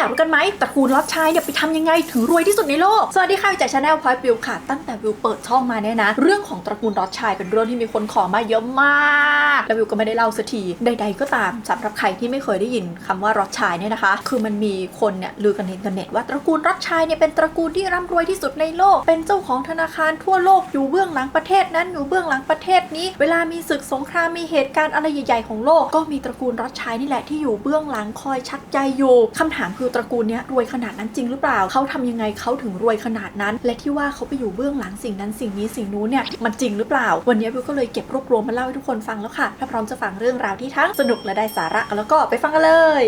อยากรู้กันไหมตระกูลลอดชายเนี่ยไปทำยังไงถึงรวยที่สุดในโลก สวัสดีค่ะวิจัยชาแนลพอยต์วิวค่ะ ตั้งแต่วิวเปิดช่องมาเนี่ยนะ เรื่องของตระกูลลอดชายเป็นเรื่องที่มีคนขอมาเยอะมาก แล้ววิวก็ไม่ได้เล่าสักทีใด ๆ ก็ตามสำหรับใครที่ไม่เคยได้ยินคำว่ารอดชายเนี่ยนะคะ คือมันมีคนเนี่ยลือกันในอินเทอร์เน็ตว่าตระกูลรอดชายเนี่ยเป็นตระกูลที่ร่ำรวยที่สุดในโลก เป็นเจ้าของธนาคารทั่วโลกอยู่เบื้องหลังประเทศนั้นอยู่เบื้องหลังประเทศนี้ เวลามีศึกสงครามมีเหตุการณ์อะไรใหญ่ ๆ ของโลก ก็มีตระกูลรอดชายนี่แหละที่อยู่เบื้องหลังคอยชักใจอยู่คำถามคือตระกูลเนี้ยรวยขนาดนั้นจริงหรือเปล่าเขาทำยังไงเขาถึงรวยขนาดนั้น และที่ว่าเขาไปอยู่เบื้องหลังสิ่งนั้นสิ่งนี้สิ่งนู้นเนี่ยมันจริงหรือเปล่า วันนี้วิวก็เลยเก็บรวบรวมมาเล่าให้ทุกคนฟังแล้วค่ะ ถ้าพร้อมจะฟังเรื่องราวที่ทั้งสนุกและได้สาระแล้วก็ไปฟังกันเลย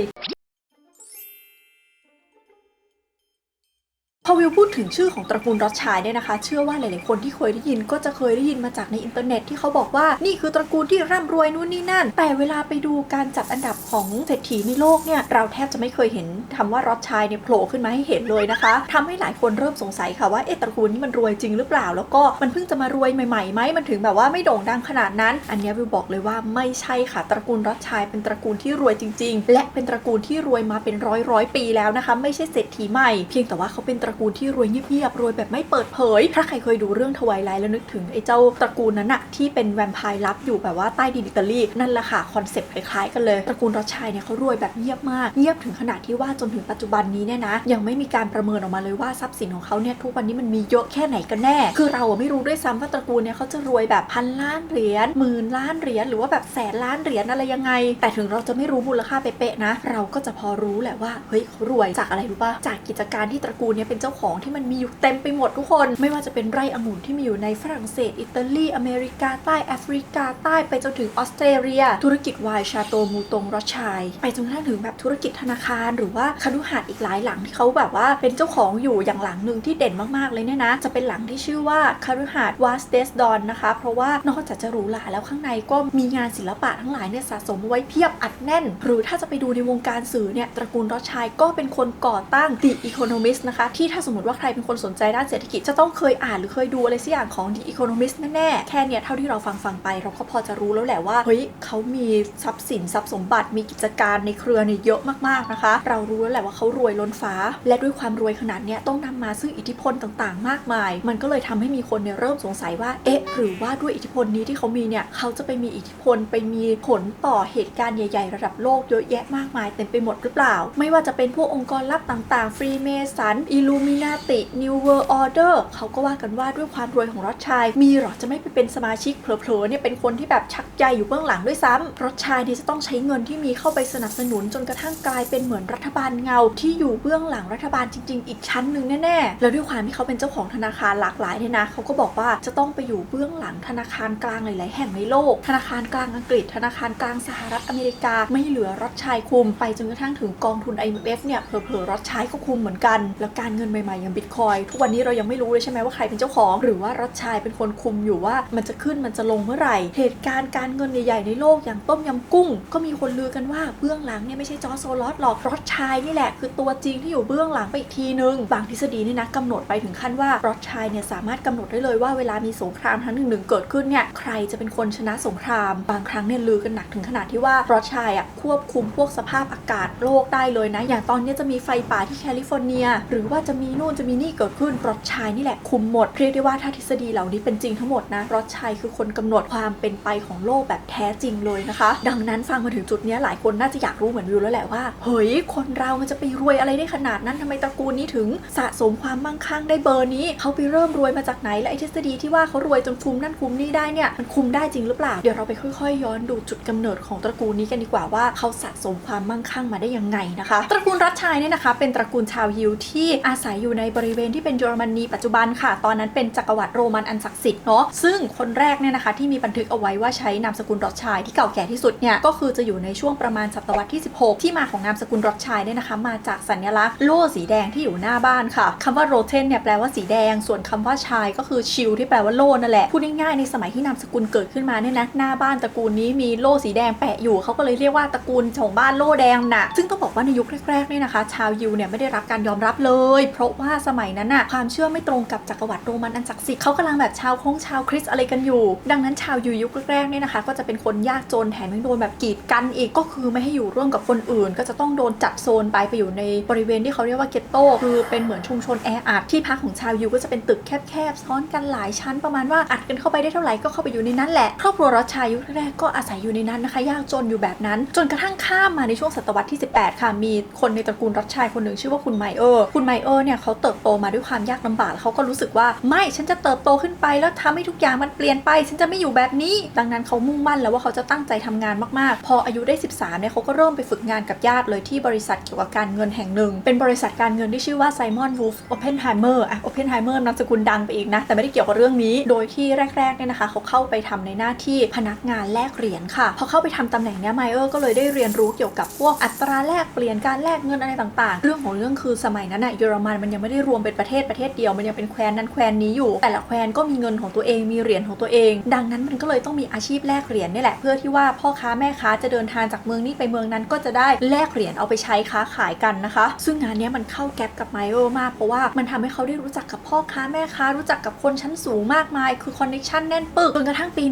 อวิวพูดถึงชื่อของตระกูลรอชายเนี่ยนะคะ เชื่อว่าหลายๆคนที่เคยได้ยินก็จะเคยได้ยินมาจากในอินเทอร์เน็ตที่เขาบอกว่านี่คือตระกูลที่ร่ำรวยนู่นนี่นั่น แต่เวลาไปดูการจัดอันดับของเศรษฐีในโลกเนี่ยเราแทบจะไม่เคยเห็นคำว่ารอชายเนี่ยโผล่ขึ้นมาให้เห็นเลยนะคะทำให้หลายคนเริ่มสงสัยค่ะว่าเอ๊ะตระกูลนี้มันรวยจริงหรือเปล่า แล้วก็มันเพิ่งจะมารวยใหม่ๆไหมมันถึงแบบว่าไม่โด่งดังขนาดนั้น อันนี้วิวบอกเลยว่าไม่ใช่ค่ะตระกูลรอชายเป็นตระกูลที่รวยจริง ๆ และเป็นตระกูลที่รวยมาเป็นร้อยร้อยปีแล้วนะคะ ไม่ใช่เศรษฐีใหม่เพียงแต่ว่าเขาเป็นตระกูลที่รวยเงียบๆรวยแบบไม่เปิดเผย ถ้าใครเคยดูเรื่องทวายไลท์แล้วนึกถึงไอ้เจ้าตระกูลนั้นอะที่เป็นแวมไพร์ลับอยู่แบบว่าใต้ดินอิตาลีนั่นแหละค่ะคอนเซปต์คล้ายๆกันเลยตระกูลรอชายเนี่ยเขารวยแบบเงียบมากเงียบถึงขนาดที่ว่าจนถึงปัจจุบันนี้เนี่ยนะยังไม่มีการประเมินออกมาเลยว่าทรัพย์สินของเขาเนี่ยทุกวันนี้มันมีเยอะแค่ไหนกันแน่ คือเราไม่รู้ด้วยซ้ำว่าตระกูลเนี่ยเขาจะรวยแบบพันล้านเหรียญหมื่นล้านเหรียญหรือว่าแบบแสนล้านเหรียญอะไรยังไง แต่ถึงเราจะไม่รู้มูลค่าเป๊ะๆนะ เราก็จะพอรู้แหละว่าเฮ้ยเขารวยจากอะไรรู้ปะจากกิจการที่ตระกูลเนี่ยเป็นเจ้าของที่มันมีอยู่เต็มไปหมดทุกคน ไม่ว่าจะเป็นไร่องุ่นที่มีอยู่ในฝรั่งเศส อิตาลี อเมริกาใต้แอฟริกาใต้ไปจนถึงออสเตรเลีย ธุรกิจไวน์ชาโตมูตงรอชัยไปจนกระทั่งถึงแบบธุรกิจธนาคาร หรือว่าคฤหาสน์อีกหลายหลังที่เขาแบบว่าเป็นเจ้าของอยู่อย่างหลังหนึ่งที่เด่นมากๆเลยเนี่ยนะ จะเป็นหลังที่ชื่อว่าคฤหาสน์วาสเดสดอนนะคะ เพราะว่านอกจากจะหรูหราแล้วข้างในก็มีงานศิลปะทั้งหลายเนี่ยสะสมไว้เพียบอัดแน่น หรือถ้าจะไปดูในวงการสื่อเนี่ยตระกูลรอชัยก็เป็นคนก่อตั้ง The Economist นะคะที่ถ้าสมมติว่าใครเป็นคนสนใจด้านเศรษฐกิจจะต้องเคยอ่านหรือเคยดูอะไรสักอย่างของ The Economist แน่ๆ แค่เนี่ยเท่าที่เราฟังฟังไป เราก็พอจะรู้แล้วแหละว่า เฮ้ยเขามีทรัพย์สินทรัพย์สมบัติมีกิจการในเครือเนี่ยเยอะมากๆนะคะ เรารู้แล้วแหละว่าเขารวยล้นฟ้า และด้วยความรวยขนาดเนี้ยต้องนำมาซึ่งอิทธิพลต่างๆ มากมาย มันก็เลยทำให้มีคนเนี่ยเริ่มสงสัยว่าเอ๊ะหรือว่าด้วยอิทธิพลนี้ที่เขามีเนี่ยเขาจะไปมีอิทธิพลไปมีผลต่อเหตุการณ์ใหญ่ๆ ระดับโลกเยอะแยะมากมายเต็มไปหมดหรือเปล่า ไม่ว่าจะเป็นพวกองค์กรลับต่างๆฟรีเมสันอิลูมินาตินิวเวอร์ออเดอร์เขาก็ว่ากันว่าด้วยความรวยของรอดชัยมีหรอจะไม่ไปเป็นสมาชิกเผลอๆเนี่ยเป็นคนที่แบบชักใจอยู่เบื้องหลังด้วยซ้ำรอดชัยนี่จะต้องใช้เงินที่มีเข้าไปสนับสนุนจนกระทั่งกลายเป็นเหมือนรัฐบาลเงา ที่อยู่เบื้องหลังรัฐบาลจริง ๆ อีกชั้นหนึ่งแน่ๆ แล้วด้วยความที่เขาเป็นเจ้าของธนาคารหลากหลายเนี่ยนะเขาก็บอกว่าจะต้องไปอยู่เบื้องหลังธนาคารกลางหลาย ๆ แห่งในโลก ธนาคารกลางอังกฤษ ธนาคารกลางสหรัฐอเมริกา ไม่เหลือรอดชัยคุม ไปจนกระทั่งถึงกองทุน IMF เนี่ยเผลอๆรอดชัยก็คุมเหมือนกัน แล้วการเงินใหม่ๆอย่างบิตคอยทุกวันนี้เรายังไม่รู้เลยใช่ไหมว่าใครเป็นเจ้าของ หรือว่ารอดชัยเป็นคนคุมอยู่ว่ามันจะขึ้นมันจะลงเมื่อไหร่ เหตุการณ์การเงินใหญ่ๆในโลกอย่างต้มยำกุ้ง ก็มีคนลือกันว่าเบื้องหลังเนี่ยไม่ใช่จอร์โซลอสหรอกรอดชัยนี่แหละ คือตัวจริงที่อยู่เบื้องหลังไปอีกทีนึงบางทฤษฎีนี่นะกำหนดไปถึงขั้นว่ารอดชัยเนี่ยสามารถกำหนดได้เลยว่าเวลามีสงครามครั้งหนึ่งหนึ่งเกิดขึ้นเนี่ยใครจะเป็นคนชนะสงคราม บางครั้งเนี่ยลือกันหนักถึงขนาดที่ว่ารอดชัยอะควบคุมพวกสภาพอากาศโลกได้เลยนะ อย่างตอนนี้จะมีไฟป่าที่แคลิฟอร์เนีย หรือว่าจะมีนู่นจะมีนี่เกิดขึ้นรอดชัยนี่แหละคุมหมดเรียกได้ว่าถ้าทฤษฎีเหล่านี้เป็นจริงทั้งหมดนะรอดชัยคือคนกำหนดความเป็นไปของโลกแบบแท้จริงเลยนะคะ ดังนั้นฟังมาถึงจุดนี้หลายคนน่าจะอยากรู้เหมือนวิวแล้วแหละว่าเฮ้ยคนเรามันจะไปรวยอะไรได้ขนาดนั้นทำไมตระกูลนี้ถึงสะสมความมั่งคั่งได้เบอร์นี้เขาไปเริ่มรวยมาจากไหนและไอ้ทฤษฎีที่ว่าเขารวยจนคุมนั่นคุมนี่ได้เนี่ยมันคุมได้จริงหรือเปล่าเดี๋ยวเราไปค่อยๆ ย้อนดูจุดกำเนิดของตระกูลนี้กันดีกว่าว่าเขาสะสมความมั่งคั่งมาได้ยังไงนะคะ ตระกูลรัชชัยเนี่ยนะคะ เป็นตระกูลชาวยิวที่อาศัยอยู่ในบริเวณที่เป็นเยอรมนีปัจจุบันค่ะ ตอนนั้นเป็นจักรวรรดิโรมันอันศักดิ์สิทธิ์เนาะซึ่งคนแรกเนี่ยนะคะที่มีบันทึกเอาไว้ว่าใช้นามสกุลรอดชัยที่เก่าแก่ที่สุดเนี่ยก็คือจะอยู่ในช่วงประมาณศตวรรษที่ 16 ที่มาของนามสกุลรอดชัยเนี่ยนะคะมาจากสัญลักษณ์โล่สีแดงที่อยู่หน้าบ้านค่ะคำว่าโรเทนเนี่ยแปลว่าสีแดง ส่วนคำว่าชายก็คือชิลที่แปลว่าโล่นั่นแหละพูดง่ายๆในสมัยที่นามสกุลเกิดขึ้นมาเนี่ยนะหน้าบ้านตระกูลนี้มีโล่สีแดงแปะอยู่เขาก็เลยเรียกว่าตระกูลของบ้านโล่แดงน่ะซึ่งต้องบอกว่าในยุคแรกๆเนี่ยนะคะ ชาวยิวเนี่ยไม่ได้รับการยอมรับเลยเพราะว่าสมัยนั้นน่ะความเชื่อไม่ตรงกับจักรวรรดิโรมันอันศักดิ์สิทธิ์เขากำลังแบบชาวคงชาวคริสอะไรกันอยู่ ดังนั้นชาวยูยุคแรกๆเนี่ยนะคะ ก็จะเป็นคนยากจนแถมยังโดนแบบกีดกันอีกก็คือไม่ให้อยู่ร่วมกับคนอื่น ก็จะต้องโดนจัดโซนไปไปอยู่ในบริเวณที่เขาเรียกว่าเกตโตคือเป็นเหมือนชุมชนแออัดที่พักของชาวยูก็จะเป็นตึกแคบๆซ้อนกันหลายชั้นประมาณว่าอัดกันเข้าไปได้เท่าไหร่ก็เข้าไปอยู่ในนั้นแหละครอบครัวรัชชายุคแรกก็อาศัยอยู่ในนั้นนะคะ ยากจนอยู่แบบนั้น จนกระทั่งข้ามมาในช่วงศตวรรษที่ 18 ค่ะมีคนในตระกูลรัชชัยคนหนึ่งชื่อว่าคุณไมเออร์คุณไมเออร์เนี่ยเขาเติบโตมาด้วยความยากลำบากแล้วเขาก็รู้สึกว่าไม่ฉันจะเติบโตขึ้นไป แล้วทำให้ทุกอย่างมันเปลี่ยนไป ฉันจะไม่อยู่แบบนี้ ดังนั้นเขามุ่งมั่นแล้วว่าเขาจะตั้งใจทำงานมากๆ พออายุได้ 13เนี่ยเขาก็เริ่มไปฝึกงานกับญาติเลยที่บริษัทเกี่ยวกับการเงินแห่งหนึ่ง เป็นบริษัทการเงินที่ชื่อว่าไซมอนวูฟโอเพนไฮเมอร์อะโอเพนไฮเมอร์นามสกุลดังไปอีกนะ แต่ไม่ได้เกี่ยวกับเรื่องนี้ โดยที่แรกๆเนี่ยนะคะเขาเข้าไปทำในหน้าที่พนักงานแลกเหรียญค่ะพอเข้าไปทำตำแหน่งเนี้ยไมเออร์ก็เลยได้เรียนรู้เกี่ยวกับพวกอัตราแลกเปลี่ยนการแลกเงินอะไรต่างๆ เรื่องของเรื่องคือสมัยนั้นอะเยอรมันมันยังไม่ได้รวมเป็นประเทศประเทศเดียวมันยังเป็นแคว้นนั้นแคว้นนี้อยู่ แต่ละแคว้นก็มีเงินของตัวเองมีเหรียญของตัวเอง ดังนั้นมันก็เลยต้องมีอาชีพแลกเหรียญนี่แหละเพื่อที่ว่าพ่อค้าแม่ค้าจะเดินทางจากเมืองนี้ไปเมืองนั้นก็จะได้แลกเหรียญเอาไปใช้ค้าขายกันนะคะ ซึ่งงานนี้มันเข้าแก๊ปกับไมเออร์มากเพราะว่ามันทำให้เขาได้รู้จักกับพ่อค้าแม่ค้ารู้จักกับคนชั้นสูงมากมาย คือคอนเนคชั่นแน่นปึกจนกระทั่งปี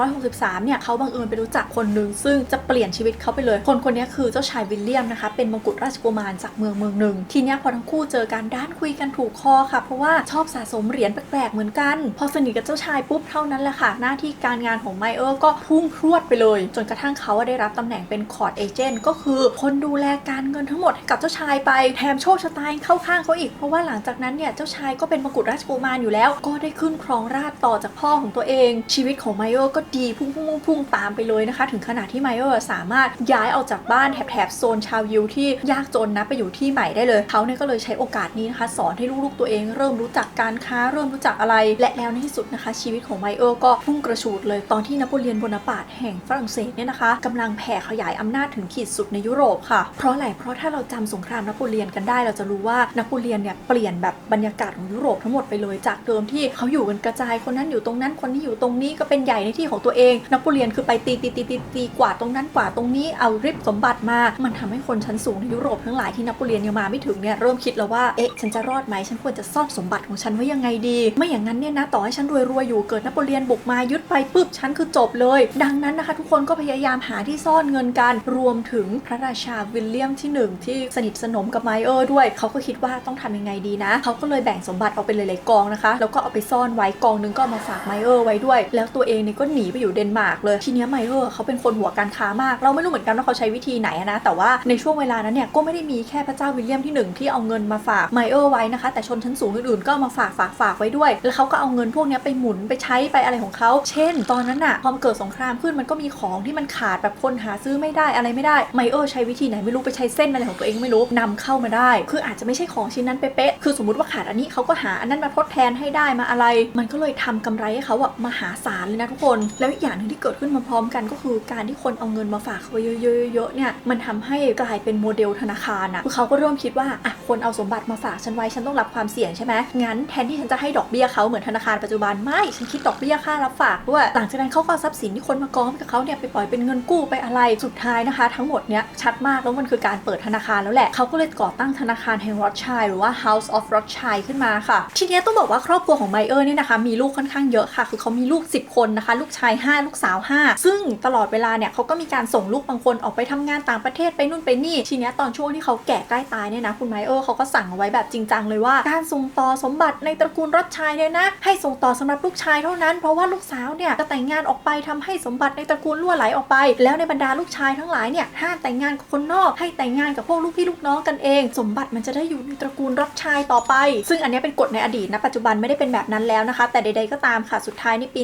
1763 เนี่ยเขาบังเอิญไปรู้จักคนหนึ่งซึ่งจะเปลี่ยนชีวิตเขาไปเลย คนคนนี้คือเจ้าชายวิลเลียมนะคะเป็นมงกุฎราชกุมารจากเมืองเมืองหนึ่งทีนี้พอทั้งคู่เจอกันด้านคุยกันถูกคอค่ะ เพราะว่าชอบสะสมเหรียญแปลกๆเหมือนกัน พอสนิทกับเจ้าชายปุ๊บเท่านั้นแหละค่ะ หน้าที่การงานของไมเออร์ก็พุ่งพรวดไปเลย จนกระทั่งเขาได้รับตำแหน่งเป็นคอร์ดเอเจนต์ก็คือคนดูแลการเงินทั้งหมดให้กับเจ้าชายไปแถมโชคชะตาเข้าข้างเขาอีก เพราะว่าหลังจากนั้นเนี่ยเจ้าชายก็เป็นมกุฎราชกุมารอยู่แล้ว ก็ได้ขึ้นครองราชต่อจากพ่อของตัวเอง ชีวิตของไมเออร์ก็ดีพุ่งพุ่งพุ่งพุ่งตามไปเลยนะคะ ถึงขนาดที่ไมเออร์สามารถย้ายออกจากบ้านแถบๆโซนชาวยิวที่ยากจนนะไปอยู่ที่ใหม่ได้เลยเขาเนี่ยก็เลยใช้โอกาสนี้นะคะสอนให้ลูกๆตัวเอง เริ่มรู้จักการค้าเริ่มรู้จักอะไร และแล้วในที่สุดนะคะ ชีวิตของไมเออร์ก็พุ่งกระฉูดเลยตอนที่นโปเลียนโบนาปาร์ตแห่งฝรั่งเศสเนี่ยนะคะกำลังแผ่ขยายอำนาจถึงขีดสุดในยุโรปค่ะ เพราะอะไรเพราะถ้าเราจำสงครามนโปเลียนกันได้เราจะรู้ว่านโปเลียนเนี่ยเปลี่ยนแบบบรรยากาศของยุโรปทั้งหมดไปเลยจากเดิมที่เขาอยู่กันกระจายคนนั้นอยู่ตรงนั้นคนนี้อยู่ตรงนี้ก็เป็นใหญ่ในที่ของตัวเองนโปเลียนคือไปตีตีตีตีตีกวาดตรงนั้นกวาดตรงนี้เอาริบสมบัติมา มันทำให้คนชั้นสูงในยุโรปทั้งหลายที่นโปเลียนยังมาไม่ถึงเนี่ยเริ่มคิดแล้วว่าเอ๊ะฉันจะรอดไหมฉันควรจะซ่อนสมบัติของฉันไว้ยังไงดี ไม่อย่างนั้นเนี่ยนะต่อให้ฉันรวยๆอยู่เกิดนโปเลียนบุกมายึดไปปุ๊บฉันคือจบเลย ดังนั้นนะคะทุกคนก็พยายามหาที่ซ่อนเงินกันรวมถึงพระราชาวิลเลียมที่หนึ่งที่สนิทสนมกับไมเออร์ด้วย เขาก็คิดว่าต้องทำยังไงดีนะ เขาก็เลยแบ่งสมบัติออกเป็นหลายๆกองนะคะ แล้วก็เอาไปซ่อนไว้กองหนึงก็มาฝากไมเออร์ไว้ด้วย แล้วตัวเองเนี่ยก็หนีไปอยู่เดนมาร์กเลยทีเนี้ยไมเออร์เขาเป็นคนหัวการค้ามาก เราไม่รู้เหมือนกันว่าเขาใช้วิธีไหนนะ แต่ว่าในช่วงเวลานั้นเนี่ยก็ไม่ได้มีแค่พระเจ้าวิลเลียมที่หนึ่งที่เอาเงินมาฝากไมเออร์ไว้นะคะ แต่ชนชั้นสูงอื่นๆก็มาฝากฝากฝากไว้ด้วย แล้วเขาก็เอาเงินพวกนี้ไปหมุนไปใช้ไปอะไรของเขาเช่น ตอนนั้นอะพอมเกิดสงครามขึ้นมันก็มีของที่มันขาดแบบคนหาซื้อไม่ได้อะไรไม่ได้ไมเออร์ใช้วิธีไหนไม่รู้ไปใช้เส้นอะไรของตัวเองไม่รู้นำเข้ามาได้ คืออาจจะไม่ใช่ของชิ้นนั้นเป๊ะๆคือสมมติว่าขาดอันนี้เขาก็หาอันนั้นมาทดแทนให้ได้มาอะไร มันก็เลยทำกำไรให้เขาอะมหาศาลเลยนะทุกคน แล้วอีกอย่างหนึ่งที่เกิดขึ้นมาพร้อมกันก็คือการที่คนเอาเงินมาฝากเขาไว้เยอะๆเนี่ยมันทำให้กลายเป็นโมเดลธนาคารอะคือเขาก็เริ่มคิดว่าอะคนเอาสมบัติมาฝากฉันไว้ฉันต้องรับความเสี่ยงใช่ไหมงั้นแทนที่ฉันจะให้ดอกเบี้ยเขาเหมือนธนาคารปัจจุบันไม่ฉันคิดดอกเบี้ยค่ารับฝากด้วยหลังจากนั้นเขาก็ทรัพย์สินที่คนมากองกับเขาเนี่ยไปปล่อยเป็นเงินกู้ไปอะไรสุดท้ายนะคะ ทั้งหมดเนี้ยชัดมากแล้วมันคือการเปิดธนาคารแล้วแหละเขาก็เลยก่อตั้งธนาคารแห่งรอดชัยหรือว่า House of Rothschild ขึ้นมาค่ะ ทีนี้ต้องบอกว่าครอบครัวของไมเออร์เนี่ยนะคะมีลูกค่อนข้างเยอะค่ะ คือเขามีลูก 10 คนนะคะ ลูกชาย 5 ลูกสาว 5 ซึ่งตลอดเวลาเนี่ยเขาก็มีการส่งลูกบางคนออกไปทำงานต่างประเทศไปนู่นไปนี่ ทีนี้ตอนช่วงที่เขาแก่ใกล้ตายเนี่ยนะคุณไมเออร์เขาก็สั่งเอาไว้แบบจริงจังเลยว่า การส่งต่อสมบัติในตระกูลรอดชัยเนี่ยนะให้ส่งต่อสำหรับลูกชายเท่านั้น เพราะว่าลูกสาวเนี่ยจะแต่งงานออกไปทำให้สมบัติในตระกูลล่วไหลออกไป แล้วในบรรดาลูกชายทั้งหลายเนี่ยห้ามแต่งงานกับคนนอก ให้แต่งงานกับพวกลูกพี่ลูกน้องกันเอง สมบัติมันจะได้อยู่ในตระกูลรอดชัยต่อไป ซึ่งอันนี้เป็นกฎในอดีตนะปัจจุบันไม่ได้เป็นแบบนั้นแล้วนะคะ แต่ใดๆก็ตามค่ะสุดท้ายในปี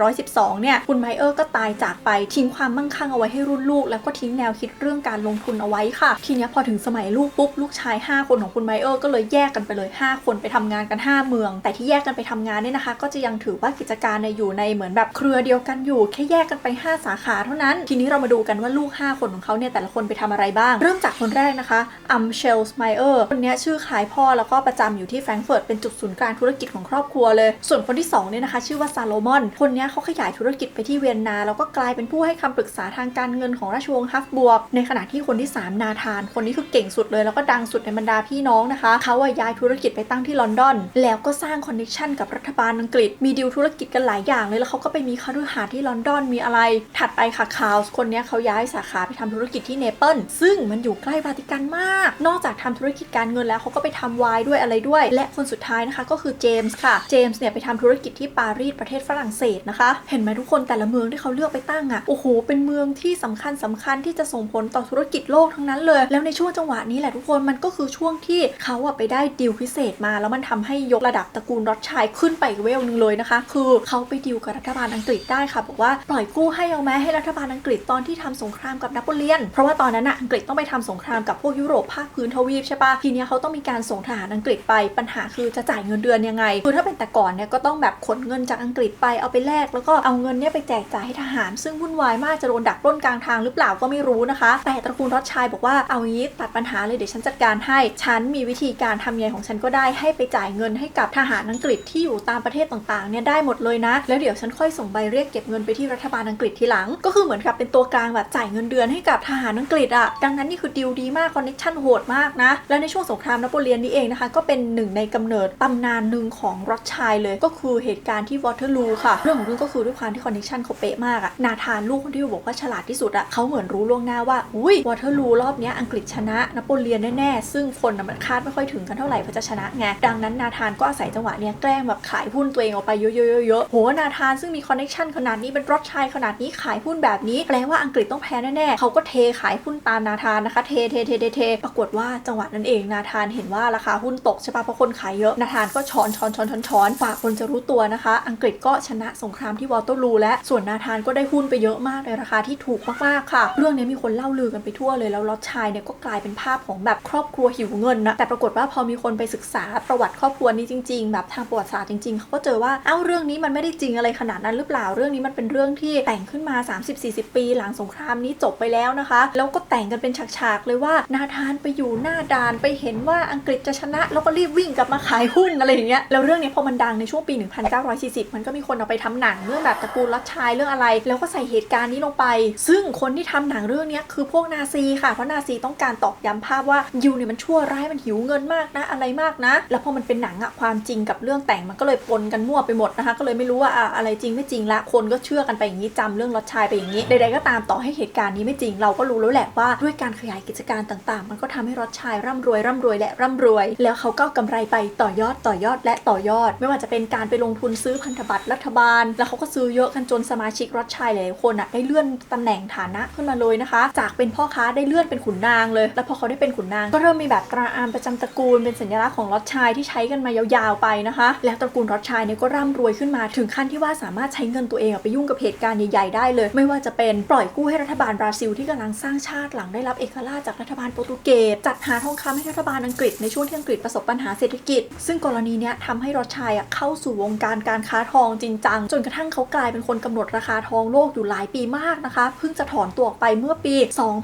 1812 เนี่ยคุณไมเออร์ก็ตายจากไปทิ้งความมั่งคั่งเอาไว้ให้รุ่นลูก แล้วก็ทิ้งแนวคิดเรื่องการลงทุนเอาไว้ค่ะ ทีนี้พอถึงสมัยลูกปุ๊บลูกชาย 5 คนของคุณไมเออร์ก็เลยแยกกันไปเลย 5 คนไปทำงานกัน 5 เมือง แต่ที่แยกกันไปทำงานเนี่ยนะคะ ก็จะยังถือว่ากิจการเนี่ยอยู่ในเหมือนแบบเครือเดียวกันอยู่ แค่แยกกันไป 5 สาขาเท่านั้น ทีนี้เรามาดูกันว่าลูก 5 คนของเขาเนี่ยแต่ละคนไปทำอะไรบ้าง เริ่มจากคนแรกนะคะอัมเชลส์ไมเออร์คนนี้ชื่อคล้ายพ่อแล้วก็ประจำอยู่ที่แฟรงก์เฟิร์ตเป็นจุดศูนย์กลางธุรกิจของครอบครัวเลย ส่วนคนที่2เนี่ยนะคะชื่อว่าซาโลมอน คนนี้เขาขยายธุรกิจไปที่เวียนนาแล้วก็กลายเป็นผู้ให้คำปรึกษาทางการเงินของราชวงศ์ฮัฟบวกในขณะที่คนที่ 3 นาธาน คนนี้คือเก่งสุดเลยแล้วก็ดังสุดในบรรดาพี่น้องนะคะเขาอะย้ายธุรกิจไปตั้งที่ลอนดอน แล้วก็สร้างคอนเนคชันกับรัฐบาลอังกฤษ มีดีลธุรกิจกันหลายอย่างเลย แล้วเขาก็ไปมีคฤหาสน์ที่ลอนดอน มีอะไร ถัดไปค่ะคาวส์คนนี้เขาย้ายสาขาไปทำธุรกิจที่เนเปิล ซึ่งมันอยู่ใกล้วาติกันมาก นอกจากทำธุรกิจการเงินแล้วเขาก็ไปทำไวน์ด้วยอะไรด้วย และคนสุดท้ายนะคะก็คือเจมส์ค่ะ เจมส์เนี่ยไปทำธุรกิจที่ปารีสประเทศฝรั่งเศสนะคะ เห็นไหมทุกคนแต่ละเมืองที่เขาเลือกไปตั้งอะโอ้โห เป็นเมืองที่สำคัญสำคัญที่จะส่งผลต่อธุรกิจโลกทั้งนั้นเลย แล้วในช่วงจังหวะนี้แหละทุกคน มันก็คือช่วงที่เขาาอะไปได้ดีลพิเศษมา แล้วมันทำให้ยกระดับตระกูลรอดชัยขึ้นไปอีกเวลหนึงเลยนะคะ คือเขาไปดีลกับรัฐบาลอังกฤษได้ค่ะ บอกว่าปล่อยกู้ให้เอาไหมให้รัฐบาลอังกฤษตอนที่ทำสงครามกับนโปเลียน เพราะว่าตอนนั้นอะอังกฤษต้องไปทำสงครามกับพวกยุโรปภาคพื้นทวีปใช่ปะทีเนี้ยเขาต้องมีการส่งทหารอังกฤษไป ปัญหาคือจะจ่ายเงินเดือนยังไง คือถ้าเป็นแต่ก่อนเนี่ยก็ต้องแบบขนเงินจากอังกฤษไปเอาไปแลกแล้วก็เอาเงินเนี่ยไปแจกจ่ายให้ทหาร ซึ่งวุ่นวายมากจะโดนดักปล้นกลางทางหรือเปล่าก็ไม่รู้นะคะ แต่ตระกูลรอดชัยบอกว่าเอางี้ตัดปัญหาเลยเดี๋ยวฉันจัดการให้ฉันมีวิธีการทำยังไงของฉันก็ได้ให้ไปจ่ายเงินให้กับทหารอังกฤษที่อยู่ตามประเทศต่างๆเนี่ยได้หมดเลยนะ แล้วเดี๋ยวฉันค่อยส่งใบเรียกเก็บเงินไปที่รัฐบาลอังกฤษทีหลัง ก็คือเหมือนกับเป็นตัวกลางแบบจ่ายเงินเดือนให้กับทหารอังกฤษอะดังนั้นนี่คือดีลดีมากคอนเนคชั่นโหดมากนะ และในช่วงสงครามนโปเลียนนี้เองนะคะ ก็เป็นหนึ่งในกำเนิดตำนานหนึ่งของรอดชัยเลย ก็คือเหตุการณ์ที่วอเตอร์ลูค่ะ เรื่องของเรื่องก็คือด้วยความที่คอนเนคชั่นเขาเป๊ะมากอะนาธานลูกคนที่บอกว่าฉลาดที่สุดอะเขาเหมือนรู้ล่วงหน้าว่าอุ้ยวอเตอร์ลูรอบนี้อังกฤษชนะนโปเลียนแน่ๆซึ่งคนน่ะมันคาดไม่ค่อยถึงกันเท่าไหร่ว่าะจะชนะไงดังนั้นนาธานก็อาศัยจังหวะเนี้ยแกล้งแบบขายหุ้นตัวเองออกไปเยอะๆๆๆโหนาธานซึ่งมีคอนเนคชั่นขนาดนี้เป็นรอดชัยขนาดนี้ขายหุ้นแบบนี้แปลว่าอังกฤษต้องแพ้แน่ๆเขาก็เทขายหุ้นตามนาธานนะคะเทเทเทเทเทปรากฏว่าจังหวะนั้นเองนาธานเห็นว่าราคาหุ้นตกใช่ปะเพราะคนขายเยอะนาธานก็ช้อนช้อนช้อนช้อนช้อนฝากคนจะรู้ตัวนะคะ อังกฤษก็ชนะสงครามที่วอเตอร์ลูและส่วนนาธานก็ได้หุ้นไปเยอะมากในราคาที่ถูกมากๆค่ะ เรื่องนี้มีคนเล่าลือกันไปทั่วเลยแล้วลอดชายเนี่ยก็กลายเป็นภาพของแบบครอบครัวหิวเงินนะแต่รากฏว่าพอมีคนไปศึกษาประวัติครอบครัวนี้จริง ๆ แบบทางประวัติศาสตร์จริงๆเขาก็เจอว่าเอ้าเรื่องนี้มันไม่ได้จริงอะไรขนาดนั้นหรือเปล่าเรื่องนี้มันเป็นเรื่องที่แต่งขึ้นมา 30-40 ปี หลังสงครามนี้จบไปแล้วนะคะ แล้วก็แต่งกันเป็นฉากๆเลยว่านาธานไปอยู่หน้าด่านไปเห็นว่าอังกฤษจะชนะ แล้วก็รีบวิ่งกลับมาขายหุ้นอะไรอย่างเงี้ยแล้วเรื่องนี้พอมันดังในช่วงปี 1940 มันก็มีคนเอาไปทำหนังเรื่องแบบตระกูลลัดชายเรื่องอะไร แล้วก็ใส่เหตุการณ์นี้ลงไป ซึ่งคนที่ทำหนังเรื่องนี้คือพวกนาซีค่ะเพราะนาซีต้องการตอกย้ำภาพว่ายูเนี่ยมันชั่วร้ายมันหิวเงินมากนะ อะไรมากนะ แล้วพอมันเป็นหนังอะความจริงกับเรื่องแต่งมันก็เลยปนกันมั่วไปหมดนะคะ ก็เลยไม่รู้ว่าอะอะไรจริงไม่จริงละคนก็เชื่อกันไปอย่างนี้จำเรื่องลัดชายไปอย่างนี้ใดๆก็ตามต่อให้เหตุการณ์นี้ไม่จริง เราก็รู้แล้วแหละว่าด้วยการขยายกิจการต่างๆ มันก็ทำให้รถชายร่ำรวยร่ำรวยและร่ำรวย แล้วเขาก็กำไรไปต่อยอดต่อยอดและต่อยอด ไม่ว่าจะเป็นการไปลงทุนซื้อพันธบัตรรัฐบาล แล้วเขาก็ซื้อเยอะกันจนสมาชิกรถชายหลายๆคนอะได้เลื่อนตำแหน่งฐานะขึ้นมาเลยนะคะ จากเป็นพ่อค้าได้เลื่อนเป็นขุนนางเลย แล้วพอเขาได้เป็นขุนนางก็เริ่มมีแบบตราอามประจำตระกูลเป็นสัญลักษณ์ของรถชายที่ใช้กันมายาวๆไปนะคะ แล้วตระกูลรถชายเนี่ยก็ร่ำรวยขึ้นมาถึงขั้นที่ว่าสามารถใช้เงินตัวเองไปยุ่งกับเหตุการณ์ใหญ่ๆได้เลย ไม่ว่าจะเป็นปล่อยกู้ให้รัฐบาลบราซิลที่กำลังสร้างชาติหลังได้รับเอกราชจากรัฐบาลโปรตุเกสจัดหาทองคำให้รัฐบาลอังกฤษในช่วงที่อังกฤษประสบปัญหาเศรษฐกิจ ซึ่งกรณีเนี้ยทำให้รถชายอะเข้าสู่วงการการค้าทองจริงจังจนกระทั่งเขากลายเป็นคนกำหนดราคาทองโลกอยู่หลายปีมากนะคะเพิ่งจะถอนตัวออกไปเมื่อปี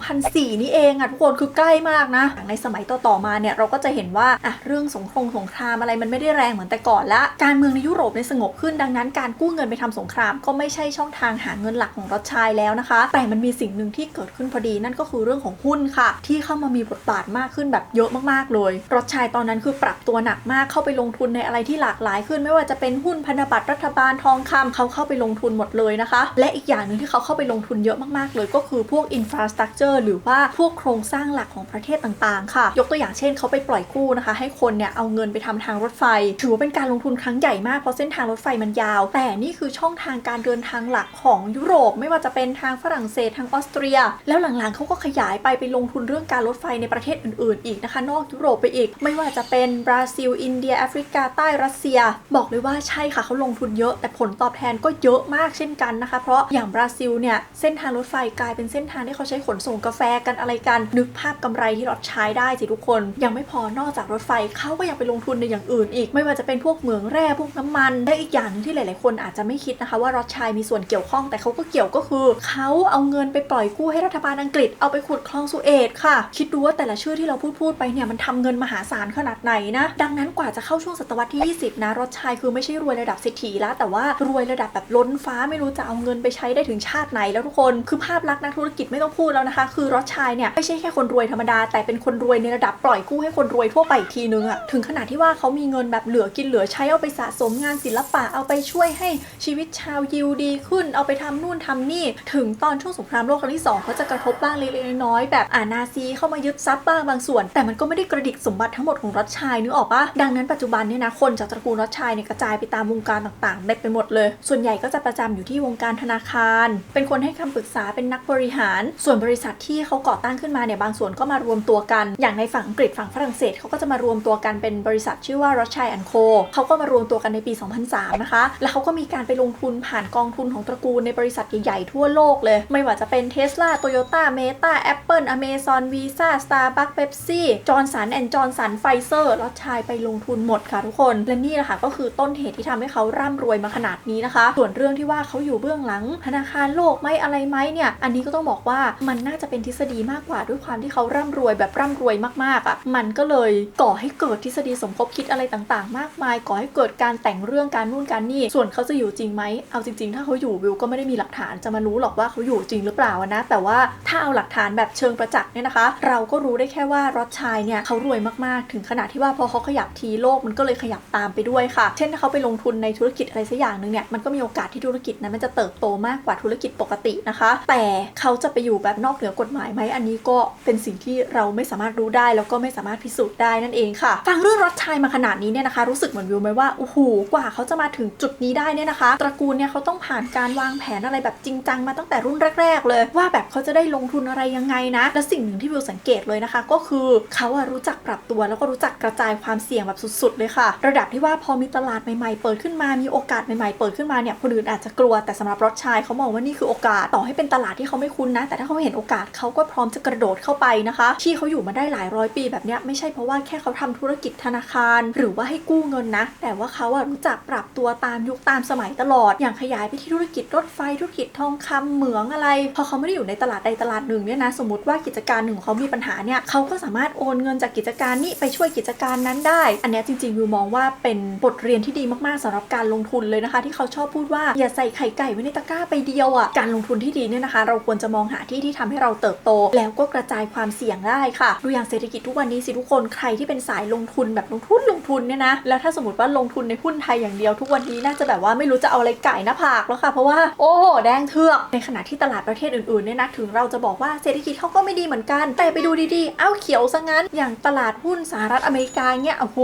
2004 นี่เองอะทุกคนคือใกล้มากนะในสมัยต่อๆมาเนี่ยเราก็จะเห็นว่าอะเรื่องสงครามสงครามอะไรมันไม่ได้แรงเหมือนแต่ก่อนละการเมืองในยุโรปเนี่ยสงบขึ้นดังนั้น การกู้เงินไปทำสงคราม ก็ไม่ใช่ช่องทางหาเงินหลักของรถชายแล้วนะคะ แต่มันมีสิ่งหนึ่งที่เกิดขึ้นพอดีนั่นก็คือเรื่องของหุ้นค่ะ ที่เข้ามามีบทบาทมากขึ้นแบบเยอะมากๆเลยรถชายตอนนั้นคือปรับตัวหนักมากเข้าไปลงทุนในอะไรที่หลากหลายขึ้น ไม่ว่าจะเป็นหุ้นพันธบัตรรัฐบาลทองคำเขาเข้าไปลงทุนหมดเลยนะคะ และอีกอย่างหนึ่งที่เขาเข้าไปลงทุนเยอะมากๆเลย ก็คือพวกอินฟราสตรักเจอร์หรือว่าพวกโครงสร้างหลักของประเทศต่างๆ ค่ะ ยกตัวอย่างเช่นเขาไปปล่อยกู้นะคะ ให้คนเนี่ยเอาเงินไปทำทางรถไฟ ถือว่าเป็นการลงทุนครั้งใหญ่มากเพราะเส้นทางรถไฟมันยาว แต่นี่คือช่องทางการเดินทางหลักของยุโรป ไม่ว่าจะเป็นทางฝรั่งเศสทางออสเตรีย แล้วหลังๆเขาก็ขยายไปไปลงทุนเรื่องการรถไฟในประเทศอื่นๆ อีกนะคะ นอกยุโรปไปอีก ไม่ว่าจะเป็นบราซิล อินเดียแอฟริกาใต้รัสเซีย บอกเลยว่าใช่ค่ะเขาลงทุนเยอะแต่ผลตอบแทนก็เยอะมากเช่นกันนะคะ เพราะอย่างบราซิลเนี่ยเส้นทางรถไฟกลายเป็นเส้นทางที่เขาใช้ขนส่งกาแฟกันอะไรกันนึกภาพกำไรที่เรถใช้ได้สิทุกคนยังไม่พอนอกจากรถไฟเขาก็ยังไปลงทุนในอย่างอื่นอีก ไม่ว่าจะเป็นพวกเหมืองแร่พวกน้ำมันและอีกอย่างหนึงที่หลายๆคนอาจจะไม่คิดนะคะว่ารถชัยมีส่วนเกี่ยวข้องแต่เขาก็เกี่ยวก็คือเขาเอาเงินไปปล่อยกู้ให้รัฐบาลอังกฤษเอาไปขุดคลองสุเอตค่ะ คิดดูว่าแต่ละชื่อที่เราพูดพูดๆไปเนี่ยมันทำเงินมหาศาลขนาดไหนนะ ดังนั้นกว่าจะเข้าช่วงศตวรรษที่ 20 นะรถชัยคือไม่ใช่รวยระดับเศรษฐีแล้วแต่ว่ารวยระดับแบบล้นฟ้าไม่รู้จะเอาเงินไปใช้ได้ถึงชาติไหนแล้วทุกคนคือภาพลักษณ์นักธุรกิจไม่ต้องพูดแล้วนะคะ คือรถชัยเนี่ยไม่ใช่แค่คนรวยธรรมดาแต่เป็นคนรวยในระดับปล่อยกู้ให้คนรวยทั่วไปอีกทีนึงอะถึงขนาดที่ว่าเขามีเงินแบบเหลือกินเหลือใช้เอาไปสะสมงานศิลปะเอาไปช่วยให้ชีวิตชาวยิวดีขึ้น เอาไปทำนู่นทำนี่ ถึงตอนช่วงสงครามโลกครั้งที่สองเขาจะกระทบบ้างเล็กๆน้อยๆแบบอานาซีเข้ามายึดทรัพย์บ้างบางส่วน แต่มันก็ไม่ได้กระดิกสมบัติทั้งหมดของรัชชัยนึกออกปะดังนั้นปัจจุบันเนี่ยนะคนจากตระกูลรัชชัยเนี่ยกระจายไปตามวงการต่างๆเต็มไปหมดเลย ส่วนใหญ่ก็จะประจำอยู่ที่วงการธนาคาร เป็นคนให้คำปรึกษาเป็นนักบริหาร ส่วนบริษัทที่เขาก่อตั้งขึ้นมาเนี่ยบางส่วนก็มารวมตัวกัน อย่างในฝั่งอังกฤษฝั่งฝรั่งเศสเขาก็จะมารวมตัวกันเป็นบริษัทชื่อว่า Rothschild Co เขาก็มารวมตัวกันในปี 2003 นะคะ แล้วเขาก็มีการไปลงทุนผ่านกองทุนของตระกูลในบริษัทใหญ่ๆ ทั่วโลกเลย ไม่ว่าจะเป็น Tesla Toyota Meta Apple Amazon Visa Starbucks Pepsi Johnson Johnson Pfizer รถชายไปลงทุนหมดค่ะทุกคน และนี่แหละค่ะก็คือต้นเหตุที่ทำให้เขาร่ำรวยมาขนาดนี้นะคะ ส่วนเรื่องที่ว่าเขาอยู่เบื้องหลังธนาคารโลกไหมอะไรไหมเนี่ย อันนี้ก็ต้องบอกว่ามันน่าจะเป็นทฤษฎีมากกว่าด้วยความที่เขาร่ำรวยแบบร่ำรวยมากๆอะ่ะ มันก็็เลยก่อให้เกิดทฤษฎีสมคบคิดอะไรต่างๆ มากมาย ก่อให้เกิดการแต่งเรื่องการนู่นการนี่ ส่วนเขาจะอยู่จริงไหม เอาจริงๆ ถ้าเขาอยู่วิวก็ไม่ได้มีหลักฐานจะมารู้หรอกว่าเขาอยู่จริงหรือเปล่านะ แต่ว่าถ้าเอาหลักฐานแบบเชิงประจักษ์เนี่ยนะคะ เราก็รู้ได้แค่ว่ารอดชายเนี่ยเขารวยมากๆ ถึงขนาดที่ว่าพอเขาขยับทีโลกมันก็เลยขยับตามไปด้วยค่ะ เช่นถ้าเขาไปลงทุนในธุรกิจอะไรสักอย่างหนึ่งเนี่ย มันก็มีโอกาสที่ธุรกิจนั้นมันจะเติบโตมากกว่าธุรกิจปกตินะคะ แต่เขาจะไปอยู่แบบนอกเหนือกฎหมายไหมอันนี้ก็เป็นสิ่งที่เราไม่สามารถรู้ได้แล้วก็ไม่สามารถพิสูจน์ได้นั่นเองค่ะ ฟังเรื่องรถชายมาขนาดนี้เนี่ยนะคะ รู้สึกเหมือนวิวไหมว่าโอ้โหกว่าเขาจะมาถึงจุดนี้ได้เนี่ยนะคะ ตระกูลเนี่ยเขาต้องผ่านการวางแผนอะไรแบบจริงจังมาตั้งแต่รุ่นแรก ๆ เลย ว่าแบบเขาจะได้ลงทุนอะไรยังไงนะและสิ่งหนึ่งที่วิวสังเกตเลยนะคะ ก็คือเขาอะรู้จักปรับตัวแล้วก็รู้จักกระจายความเสี่ยงแบบสุด ๆ เลยค่ะ ระดับที่ว่าพอมีตลาดใหม่ๆเปิดขึ้นมามีโอกาสใหม่ๆเปิดขึ้นมาเนี่ยคนอื่นอาจจะกลัวแต่สำหรับรถชายเขามองว่านี่คือโอกาสต่อให้เป็นตลาดที่เขาไม่คุ้นนะ แต่ถ้าเขาเห็นโอกาสเขาก็พร้อมจะกระโดดเข้าไปนะคะ ที่เขาอยู่มาได้หลายร้อยปีแบบเนี้ยไม่ใช่เพราะว่าแค่เขาทำธุรกิจธนาคาร หรือว่าให้กู้เงินนะ แต่ว่าเขาอะรู้จักปรับตัวตามยุคตามสมัยตลอด อย่างขยายไปที่ธุรกิจรถไฟธุรกิจทองคำเหมืองอะไร พอเขาไม่ได้อยู่ในตลาดใดตลาดหนึ่งเนี่ยนะ สมมติว่ากิจการหนึ่งเขามีปัญหาเนี่ยเขาก็สามารถโอนเงินจากกิจการนี้ไปช่วยกิจการนั้นได้ อันนี้จริงๆวิวมองว่าเป็นบทเรียนที่ดีมากๆสำหรับการลงทุนเลยนะคะ ที่เขาชอบพูดว่าอย่าใส่ไข่ไก่ไว้ในตะกร้าไปเดียวอะ่ะการลงทุนที่ดีเนี่ยนะคะ เราควรจะมองหาที่ที่ทำให้เราเติบโต แล้วก็กระจายความเสี่ยงได้ค่ะดูอย่างเศรษฐกิจทุกวันนี้สิทุกคนใครที่เป็นสายลงทุนแบบลงทุนลงทุนเนี่ยนะแล้วถ้าสมมติว่าลงทุนในหุ้นไทยอย่างเดียวทุกวันนี้น่าจะแบบว่าไม่รู้จะเอาอะไรไก่หน้าผากแล้วค่ะเพราะว่าโอ้โหแดงเถือกในขณะที่ตลาดประเทศอื่นๆเนี่ยนะถึงเราจะบอกว่าเศรษฐกิจเขาก็ไม่ดีเหมือนกัน แต่ไปดูดีๆเอ้าเขียวซะงั้น อย่างตลาดหุ้นสหรัฐอเมริกาเนี่ยโอ้โห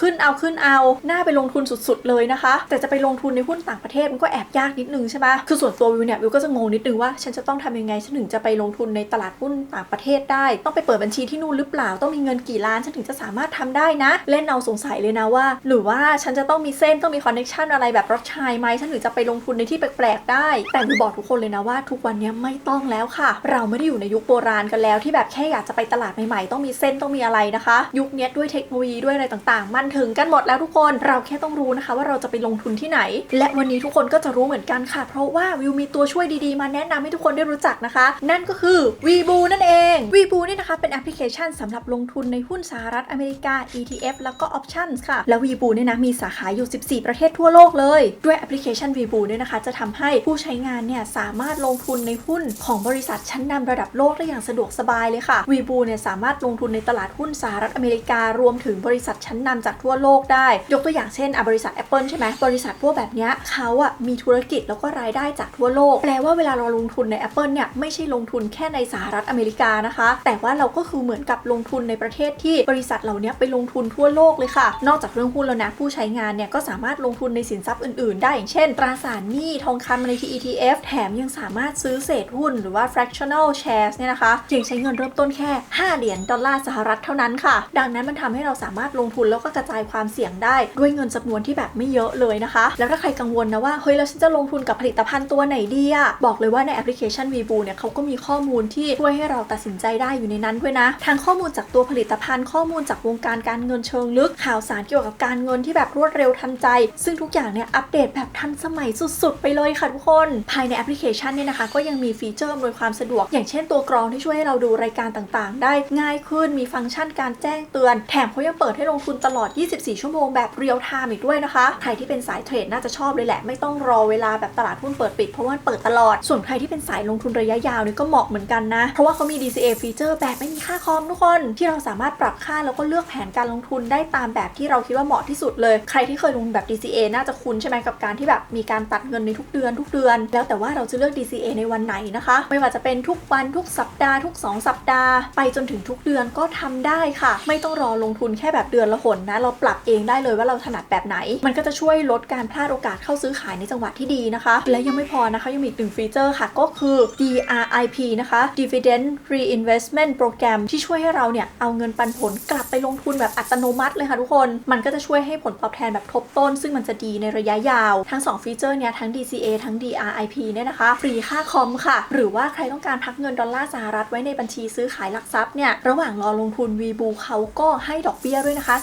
ขึ้นเอาขึ้นเอาน่าไปลงทุนสุดๆเลยนะคะ แต่จะไปลงทุนในหุ้นต่างประเทศมันก็แอบยากนิดนึงใช่ปะคือส่วนตัววิวเนี่ยวิวก็จะงงนิดนึงว่าฉันจะต้องทำยังไงฉันถึงจะไปลงทุนในตลาดหุ้นต่างประเทศได้ ต้องไปเปิดบัญชีที่นู่นหรือเปล่าต้องมีเงินกี่ล้านฉันถึงจะสามารถทำได้นะ เล่นเอาสงสัยเลยนะว่า หรือว่าฉันจะต้องมีเส้นต้องมีคอนเนคชันอะไรแบบรถชายไหมฉันถึงจะไปลงทุนในที่แปลกๆได้ แต่วิวบอกทุกคนเลยนะว่า ทุกวันนี้ไม่ต้องแล้วค่ะ เราไม่ได้อยู่ในยุคโบราณกันแล้วที่แบบแค่อยากจะไปตลาดใหม่ๆต้องมีเส้นต้องมีอะไรนะคะ ยุคนี้ด้วยเทคโนโลยีด้วยอะไรต่างๆ มันถึงกันหมดแล้วทุกคนเราแค่ต้องรู้นะคะ ว่าเราจะไปลงทุนที่ไหน และวันนี้ทุกคนก็จะรู้เหมือนกันค่ะ เพราะว่าวิวมีตัวช่วยดีๆ มาแนะนำให้ทุกคนได้รู้จักนะคะ นั่นก็คือ v b o นั่นเอง v b o นี่นะคะเป็นแอปพลิเคชันสำหรับลงทุนในหุ้น้นสหรัฐอเมริกา ETF แล้วก็ Options ค่ะ แล้ว v b o เนี่ยนะมีสาขาอยู่ 14 ประเทศทั่วโลกเลย ด้วยแอปพลิเคชัน v b o เนี่ยนะคะ จะทำให้ผู้ใช้งานเนี่ยสามารถลงทุนในหุ้นของบริษัทชั้นนำระดับโลกได้อย่างสะดวกสบายเลยค่ะ v b o เนี่ยสามารถลงทุนในตลาดหุ้นสหรัฐอเมริการวมถึงบริษัทชั้นนำจากทั่วโลกได้ ยกตัวอย่างเช่นบริษัท Apple ใช่ไหมบริษัทพวกแบบเนี้ยเขาอะมีธุรกิจแล้วก็รายได้จากทั่วโลกแปลว่าเวลาเราลงทุนใน Apple เนี่ยไม่ใช่ลงทุนแค่ในสหรัฐอเมริกานะคะ แต่ว่าเราก็คือเหมือนกับลงทุนในประเทศที่บริษัทเหล่านี้ไปลงทุนทั่วโลกเลยค่ะ นอกจากเรื่องหุ้นแล้วนะ ผู้ใช้งานเนี่ยก็สามารถลงทุนในสินทรัพย์อื่นๆ ได้อย่างเช่น ตราสารหนี้ทองคำใน ETF แถมยังสามารถซื้อเศษหุ้น หรือว่า fractional shares เนี่ยนะคะเพียงใช้เงินเริ่มต้นแค่ 5 เหรียญดอลลาร์สหรัฐเท่านั้นค่ะ ดังนั้นมันทำให้เราสามารถลงทุนแล้วก็กระจายความเสี่ยงได้ด้วยเงินจำนวนที่แบบไม่เยอะเลยนะคะ แล้วถ้าใครกังวลนะว่าเฮ้ยแล้วฉันจะลงทุนกับผลิตภัณฑ์ตัวไหนดีอะบอกเลยว่าในแอปพลิเคชัน v b o เนี่ยเขาก็มีข้อมูลที่ช่วยให้เราตัดสินใจได้อยู่ในนั้นด้วยนะทางข้อมูลจากตัวผลิตภัณฑ์ข้อมูลจากวงการการเงินเชิงลึก ข่าวสารเกี่ยวกับการเงินที่แบบรวดเร็วทันใจ ซึ่งทุกอย่างเนี่ยอัปเดตแบบทันสมัยสุดๆ ไปเลยค่ะทุกคน ภายในแอปพลิเคชันเนี่ยนะคะ ก็ยังมีฟีเจอร์อำนวยความสะดวก อย่างเช่นตัวกรองที่ช่วยให้เราดูรายการต่างๆ ได้ง่ายขึ้นมีฟังก์ชันการแจ้งเตือน แถมเขายังเปิดให้ลงทุนตลอด 24 ชั่วโมงแบบเรียลไทม์อีกด้วยนะคะ ใครที่เป็นสายเทรดน่าจะชอบเลยแหละ ไม่ต้องรอเวลาแบบตลาดหุ้นเปิดปิดเพราะว่าเปิดตลอด ส่วนใครที่เป็นสายลงทุนระยะยาวเนี่ยก็เหมาะเหมือนกันนะ เพราะว่าเขามี DCA ฟีเจอร์แบบไม่มีค่าคอมทุกคน ที่เราสามารถปรับค่าแล้วก็เลือกแผนการลงทุนได้ตามแบบที่เราคิดว่าเหมาะที่สุดเลย ใครที่เคยลงทุนแบบ DCA น่าจะคุ้นใช่ไหมกับการที่แบบมีการตัดเงินในทุกเดือนทุกเดือน แล้วแต่ว่าเราจะเลือก DCA ในวันไหนนะคะ ไม่ว่าจะเป็นทุกวันทุกสัปดาห์ทุก 2 สัปดาห์ ไปจนถึงทุกเดือนก็ทำได้ค่ะ ไม่ต้องรอลงทุนแค่แบบเดือนละหนนะ เราปรับเองได้เลยว่าเราถนัดแบบไหน มันก็จะช่วยลดการพลาดโอกาสเข้าซื้อขายในจังหวะที่ดีนะคะ และยังไม่พอนะคะยังมีอีกหนึ่งฟีเจอร์ค่ะก็คือ DRIP นะคะ Dividend Reinvestment Program ที่ช่วยให้เราเนี่ยเอาเงินปันผลกลับไปลงทุนแบบอัตโนมัติเลยค่ะทุกคน มันก็จะช่วยให้ผลตอบแทนแบบทบต้น ซึ่งมันจะดีในระยะยาว ทั้ง 2 ฟีเจอร์เนี่ยทั้ง DCA ทั้ง DRIP เนี่ยนะคะ ฟรีค่าคอมค่ะ หรือว่าใครต้องการพักเงินดอลลาร์สหรัฐไว้ในบัญชีซื้อขายหลักทรัพย์เนี่ย ระหว่างรอลงทุน VBoo เขาก็ให้ดอกเบี้ยด้วยนะคะ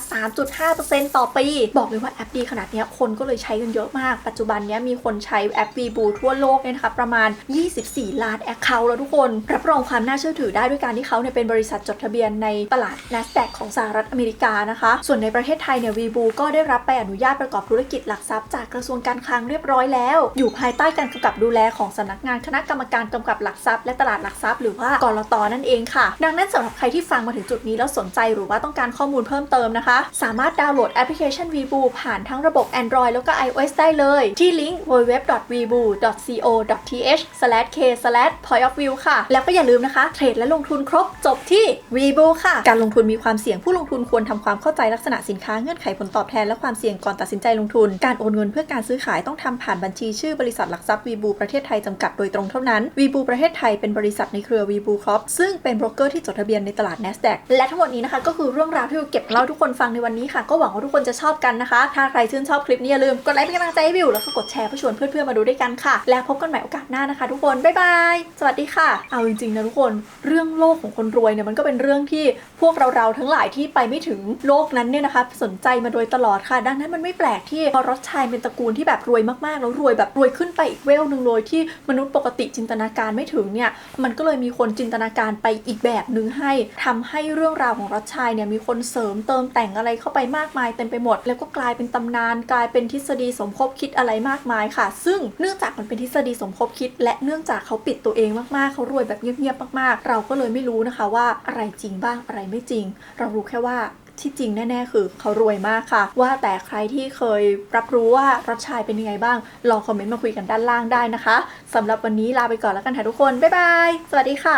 3.5%ต่อปี บอกเลยว่าแอปดีขนาดเนี้ยคนก็เลยใช้กันเยอะมาก ปัจจุบันเนี้ยมีคนใช้แอป VBoo ทั่วโลกเนี่ยนะคะประมาณ 24 ล้านแอคเคาท์แล้วทุกคน รับรองความน่าเชื่อถือได้ด้วยการที่เขาเนี่ยเป็นบริษัทจดทะเบียนในตลาด NASDAQ ของสหรัฐอเมริกานะคะ ส่วนในประเทศไทยเนี่ย VBoo ก็ได้รับใบอนุญาตประกอบธุรกิจหลักทรัพย์จากกระทรวงการคลังเรียบร้อยแล้ว อยู่ภายใต้การกำกับดูแลของสำนักงานคณะกรรมการกำกับหลักทรัพย์และตลาดหลักทรัพย์หรือว่ากรตนั่นเองค่ะ ดังนั้นสำหรับใครที่ฟังมาถึงจุดนี้แล้วสนใจหรือว่าต้องการข้อมูลเพิ่มเติมนะคะ สามารถดาวน์โหลดแอปพลิเคชัน VBoo ผ่านทั้งระบบ Android แล้วก็ iOS ได้เลย ที่ลิงก์ www.vboo.co.th/k/point-of-view ค่ะ แล้วก็อย่าลืมนะคะเทรดและลงทุนครบจบที่ VBoo ค่ะ การลงทุนมีความเสี่ยงผู้ลงทุนควรทำความเข้าใจลักษณะสินค้าเงื่อนไขผลตอบแทนและความเสี่ยงก่อนตัดสินใจลงทุน การโอนเงินเพื่อการซื้อขายต้องทำผ่านบัญชีชื่อบริษัทหลักทรัพย์ VBoo ประเทศไทยจำกัดโดยตรงเท่านั้น VBoo ประเทศไทยเป็นบริษัทในเครือ VBoo Corp ซึ่งเป็นโบรกเกอร์ที่จดทะเบียนในตลาด NASDAQ และทั้งหมดนี้นะคะก็คือเรื่องราวที่วิวเก็บเล่าทุกคนฟังในวันนี้ค่ะ ก็หวังว่าทุกคนจะชอบกันนะคะ ถ้าใครชื่นชอบคลิปนี้อย่าลืมกดไลค์เป็นกำลังใจให้วิวแล้วก็กดแชร์เพื่อชวนเพื่อนๆมาดูด้วยกันค่ะ แล้วพบกันใหม่โอกาสหน้านะคะ ทุกคนบ๊ายบายสวัสดีค่ะ เอาจริงๆนะทุกคน เรื่องโลกของคนรวยเนี่ยมันก็เป็นเรื่องที่พวกเราๆทั้งหลายที่ไปไม่ถึงโลกนั้นเนี่ยนะคะสนใจมาโดยตลอดค่ะ ดังนั้นมันไม่แปลกที่พอรถชัยเป็นตระกูลที่แบบรวยมากๆ แล้วรวยแบบรวยขึ้นไปอีกเวลหนึ่งเลยที่มนุษย์ปกติจินตนาการไม่ถึงเนี่ยมันก็เลยมีคนจินตนาการไปอีกแบบหนึ่งให้ทำให้เรื่องราวของรัชชัยเนี่ยมีคนเสริมเติมแต่งอะไรเข้าไปมากมายเต็มไปหมด แล้วก็กลายเป็นตำนานกลายเป็นทฤษฎีสมคบคิดอะไรมากมายค่ะ ซึ่งเนื่องจากมันเป็นทฤษฎีสมคบคิด และเนื่องจากเขาปิดตัวเองมากๆเขารวยแบบเงียบๆมากๆ เราก็เลยไม่รู้นะคะว่าอะไรจริงบ้างอะไรไม่จริงเรารู้แค่ว่าที่จริงแน่ ๆ คือเขารวยมากค่ะ ว่าแต่ใครที่เคยรับรู้ว่ารัชชายเป็นยังไงบ้าง ลองคอมเมนต์มาคุยกันด้านล่างได้นะคะสำหรับวันนี้ลาไปก่อนแล้วกันค่ะทุกคน บ๊ายบาย สวัสดีค่ะ